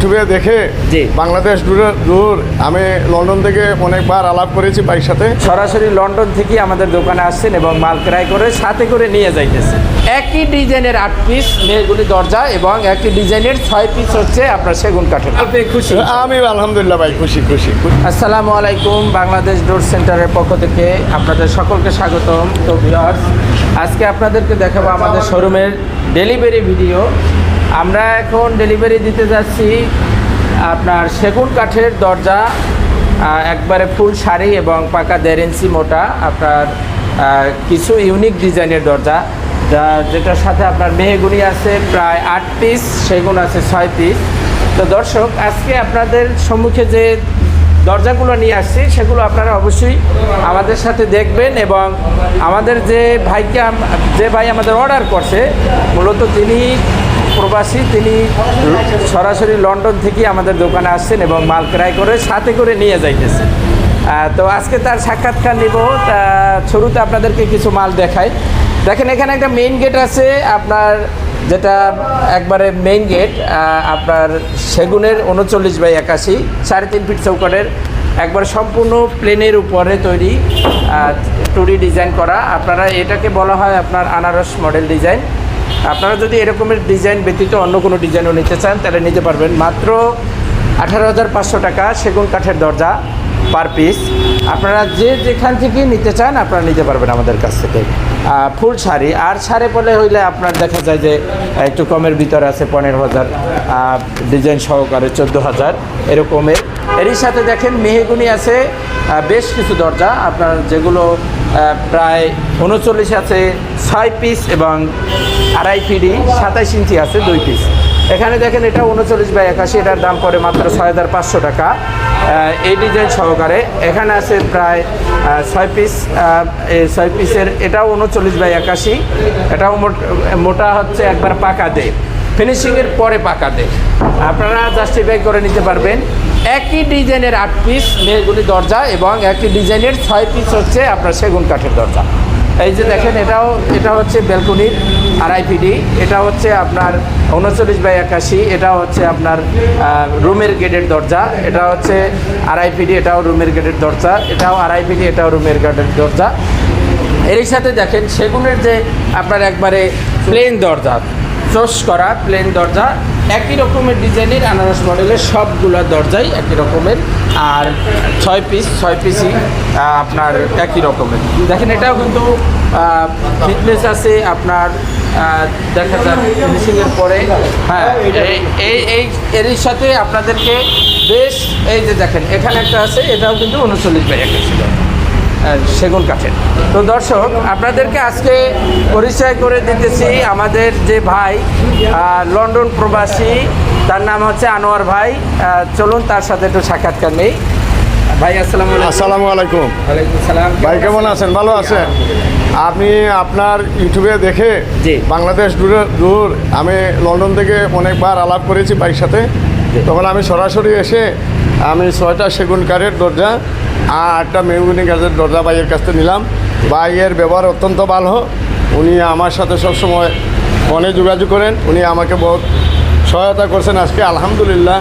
ইউটিউবে দেখে জি। বাংলাদেশ দূরে দূর আমি লন্ডন থেকে অনেকবার আলাপ করেছি ভাইয়ের সাথে। সরাসরি লন্ডন থেকে আমাদের দোকানে আসছেন এবং মাল ক্রয় করে সাথে করে নিয়ে যাইতেছেন একই ডিজাইনের আট পিস মেয়েগুলি দরজা এবং একই ডিজাইনের ছয় পিস হচ্ছে আপনার সেগুন কাঠের। আপনি খুশি? আমি আলহামদুলিল্লাহ ভাই খুশি খুশি খুশি। আসসালামু আলাইকুম বাংলাদেশ ডোর সেন্টারের পক্ষ থেকে আপনাদের সকলকে স্বাগতম। তো ভিউয়ার্স আজকে আপনাদেরকে দেখাবো আমাদের শোরুমের ডেলিভারি ভিডিও আমরা এখন ডেলিভারি দিতে যাচ্ছি আপনার সেগুন কাঠের দরজা একবারে ফুল শাড়ি এবং পাকা দেড় ইঞ্চি মোটা আপনার কিছু ইউনিক ডিজাইনের দরজা, যা যেটার সাথে আপনার মেহেগুনি আছে প্রায় আট পিস সেগুন আছে ছয় পিস তো দর্শক, আজকে আপনাদের সম্মুখে যে দরজাগুলো নিয়ে আসছি, সেগুলো আপনারা অবশ্যই আমাদের সাথে দেখবেন এবং আমাদের যে ভাইকে যে ভাই আমাদের অর্ডার করছে, মূলত তিনি প্রবাসী তিনি সরাসরি লন্ডন থেকে আমাদের দোকানে আসছেন এবং মাল ক্রয় করে সাথে করে নিয়ে যাইতেছেন। আহ, তো আজকে তার সাক্ষাৎকার নিব। শুরুতে আপনাদেরকে কিছু মাল দেখাই। দেখেন এখানে একটা মেইন গেট আছে আপনার যেটা একবারে মেইন গেট আপনার সেগুনের উনচল্লিশ বাই একাশি সাড়ে তিন ফিট চৌকাটের একবার সম্পূর্ণ প্লেনের উপরে তৈরি টুরি ডিজাইন করা। আপনারা এটাকে বলা হয় আপনার আনারস মডেল ডিজাইন আপনারা যদি এরকমের ডিজাইন ব্যতীত অন্য কোনো ডিজাইনও নিতে চান, তাহলে নিতে পারবেন মাত্র আঠারো হাজার পাঁচশো টাকা সেগুন কাঠের দরজা পার পিস। আপনারা যে যেখান থেকে নিতে চান, আপনারা নিতে পারবেন আমাদের কাছ থেকে ফুল শাড়ি। আর শাড়ি পরে হইলে আপনার দেখা যায় যে একটু কমের ভিতরে আছে পনেরো হাজার ডিজাইন সহকারে চোদ্দ হাজার, এরকমের। এরই সাথে দেখেন মেহেগুনি আছে বেশ কিছু দরজা। আপনার যেগুলো প্রায় উনচল্লিশ আছে, ছয় পিস এবং আড়াই পিডি, সাতাইশ ইঞ্চি আছে দুই পিস এখানে দেখেন এটা উনচল্লিশ বাই একাশি, এটার দাম পড়ে মাত্র ছয় হাজার পাঁচশো টাকা। এই ডিজাইন সহকারে এখানে আছে প্রায় ছয় পিস ছয় পিসের এটাও উনচল্লিশ বাই একাশি। এটাও মোট- হচ্ছে একবার পাকা দে। ফিনিশিংয়ের পরে পাকা দে। আপনারা জাস্টিফাই করে নিতে পারবেন। একই ডিজাইনের আট পিস মেয়েগুলি দরজা এবং একই ডিজাইনের ছয় পিস হচ্ছে আপনার সেগুন কাঠের দরজা। এই যে দেখেন এটাও, এটা হচ্ছে ব্যালকনির আড়াই পিডি এটা হচ্ছে আপনার উনচল্লিশ বাই একাশি, এটা হচ্ছে আপনার রুমের গেটের দরজা, এটা হচ্ছে আড়াইপিডি এটাও রুমের গেটের দরজা, এটাও আড়াইপিডি এটাও রুমের গেটের দরজা। এর সাথে দেখেন সেগুনের যে আপনার একবারে প্লেন দরজা চোষ করা প্লেন দরজা একই রকমের ডিজাইনের আনারস মডেলের সবগুলো দরজাই একই রকমের। আর ছয় পিস ছয় পিসই আপনার একই রকমের। দেখেন এটাও কিন্তু ফিটনেস আছে আপনার দেখা যায় ফিনিশিংয়ের পরে। হ্যাঁ এই- এই এরই সাথে আপনাদেরকে বেশ এই যে দেখেন এখানে একটা আছে এটাও কিন্তু উনচল্লিশ বাই একাশি। আহ, সেগুন কাঠের। তো দর্শক আপনাদেরকে আজকে পরিচয় করে দিতেছি আমাদের যে ভাই লন্ডন প্রবাসী তার নাম হচ্ছে আনোয়ার ভাই। চলুন তার সাথে একটু সাক্ষাৎকার নেই। ভাই আসসালামু আসসালামু আলাইকুম। সালাম ভাই কেমন আছেন? ভালো আছেন? আপনি আপনার ইউটিউবে দেখে। বাংলাদেশ দূরে দূর আমি লন্ডন থেকে অনেকবার আলাপ করেছি ভাইয়ের সাথে। তখন আমি সরাসরি এসে আমি ছয়টা সেগুন কাঠের দরজা আর আটটা মেগুনি গাছের দরজা ভাইয়ের কাছ থেকে নিলাম। ভাইয়ের ব্যবহার অত্যন্ত ভালো। উনি আমার সাথে সবসময় ফোনে যোগাযোগ করেন। উনি আমাকে বহুত সহায়তা করছেন আজকে আলহামদুলিল্লাহ।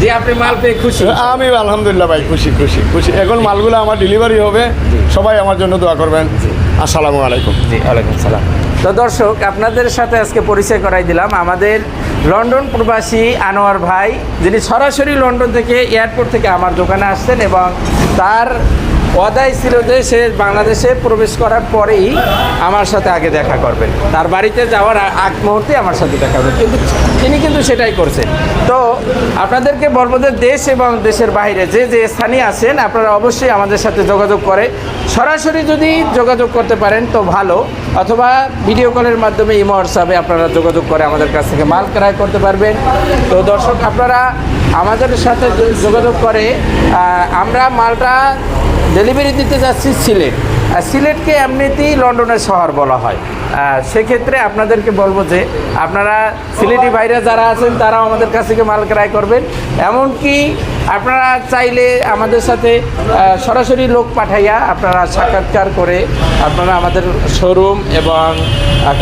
যে আপনি মাল পেয়ে খুশি। আমি আলহামদুলিল্লাহ ভাই খুশি খুশি খুশি। এখন মালগুলো আমার ডেলিভারি হবে। সবাই আমার জন্য দোয়া করবেন। আসসালামু আলাইকুম। জি ওয়ালাইকুম সালাম। তো দর্শক আপনাদের সাথে আজকে পরিচয় করাই দিলাম। আমাদের লন্ডন প্রবাসী আনোয়ার ভাই, যিনি সরাসরি লন্ডন থেকে এয়ারপোর্ট থেকে আমার দোকানে আসতেন এবং তার অদায় ছিল যে সে বাংলাদেশে প্রবেশ করার পরেই আমার সাথে আগে দেখা করবেন তার বাড়িতে যাওয়ার আগ মুহূর্তে আমার সাথে দেখা করবেন কিন্তু তিনি কিন্তু সেটাই করছেন তো আপনাদেরকে যে দেশ এবং দেশের বাইরে যে যে স্থানীয় আছেন, আপনারা অবশ্যই আমাদের সাথে যোগাযোগ করে সরাসরি যদি যোগাযোগ করতে পারেন তো ভালো। অথবা ভিডিও কলের মাধ্যমে ইমো, হোয়াটসঅ্যাপে আপনারা যোগাযোগ করে আমাদের কাছ থেকে মাল ক্রয় করতে পারবেন। তো দর্শক, আপনারা আমাদের সাথে যোগাযোগ করে আমরা মালটা ডেলিভারি দিতে যাচ্ছি সিলেট। আর সিলেটকে এমনিতেই লন্ডনের শহর বলা হয়। সেক্ষেত্রে আপনাদেরকে বলব যে আপনারা সিলেটি বাইরে যারা আছেন, তারাও আমাদের কাছ থেকে মাল ক্রয় করবেন। এমনকি আপনারা চাইলে আমাদের সাথে সরাসরি লোক পাঠাইয়া আপনারা সাক্ষাৎকার করে আপনারা আমাদের শোরুম এবং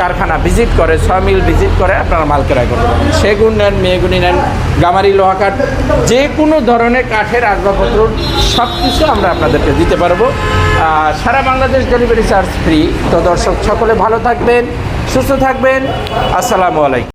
কারখানা ভিজিট করে মিল ভিজিট করে আপনারা মাল ক্রয় করতে পারেন সেগুন নেন মেয়েগুনি নেন, গামারি লোহা কাঠ যে কোনো ধরনের কাঠের আসবাবপত্র সব কিছু আমরা আপনাদেরকে দিতে পারব। সারা বাংলাদেশ ডেলিভারি চার্জ ফ্রি তো দর্শক, সকলে ভালো থাকবেন, সুস্থ থাকবেন। আসসালামু আলাইকুম।